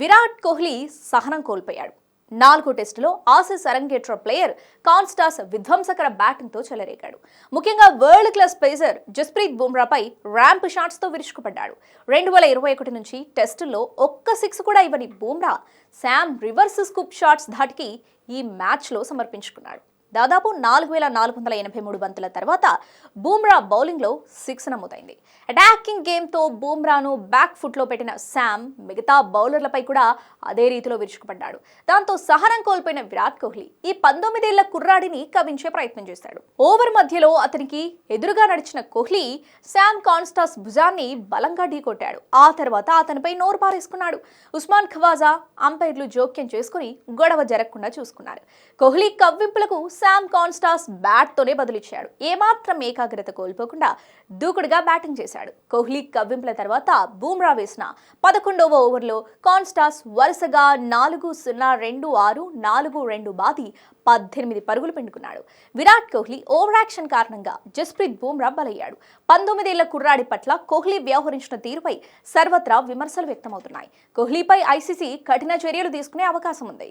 విరాట్ కోహ్లీ సహనం కోల్పోయాడు. నాలుగో టెస్టులో ఆసీస్ అరంగేట్ర ప్లేయర్ కాన్స్టాస్ విధ్వంసకర బ్యాటింగ్తో చెలరేగాడు. ముఖ్యంగా వరల్డ్ క్లాస్ పేసర్ జస్ప్రీత్ బుమ్రాపై ర్యాంప్ షాట్స్తో విరుచుకుపడ్డాడు. రెండు వేల ఇరవై ఒకటి నుంచి టెస్టుల్లో ఒక్క సిక్స్ కూడా ఇవ్వని Bumrah Sam reverse scoop shots ధాటికి ఈ మ్యాచ్లో సమర్పించుకున్నాడు. దాదాపు నాలుగు వేల నాలుగు వందల ఎనభై మూడు బంతుల తర్వాత బూమ్రా బౌలింగ్లో సిక్స్ నమోదైంది. అటాకింగ్ గేమ్తో బూమ్రాను బ్యాక్ ఫుట్లో పెట్టిన శామ్ మిగతా బౌలర్లపై కూడా అదే రీతిలో విరుచుకుపడ్డాడు. దాంతో సహనం కోల్పోయిన విరాట్ కోహ్లీ ఈ పంతొమ్మిదేళ్ళ కుర్రాడిని కవించే ప్రయత్నం చేశాడు. ఓవర్ మధ్యలో అతనికి ఎదురుగా నడిచిన కోహ్లీ శామ్ కాన్స్టాస్ భుజాన్ని బలంగా ఢీకొట్టాడు. ఆ తర్వాత అతనిపై నోరు పారేసుకున్నాడు. ఉస్మాన్ ఖవాజా అంపైర్లు జోక్యం చేసుకుని గొడవ జరగకుండా చూసుకున్నారు. కోహ్లీ కవ్వింపులకు శామ్ కాన్స్టాస్ బ్యాట్తోనే బదులిచ్చాడు. ఏమాత్రం ఏకాగ్రత కోల్పోకుండా దూకుడుగా బ్యాటింగ్ చేశాడు. కోహ్లీ కవ్వింపుల తర్వాత బూమ్రా వేసిన పదకొండవ ఓవర్లో కాన్స్టాస్ వరుసగా నాలుగు సున్నా రెండు ఆరు నాలుగు రెండు బాది పద్దెనిమిది పరుగులు పెండుకున్నాడు. విరాట్ కోహ్లీ ఓవర్ యాక్షన్ కారణంగా జస్ప్రీత్ బూమ్రా బలయ్యాడు. పంతొమ్మిదేళ్ళ కుర్రాడి పట్ల కోహ్లీ వ్యవహరించిన తీరుపై సర్వత్రా విమర్శలు వ్యక్తమవుతున్నాయి. కోహ్లీపై ఐసీసీ కఠిన చర్యలు తీసుకునే అవకాశం ఉంది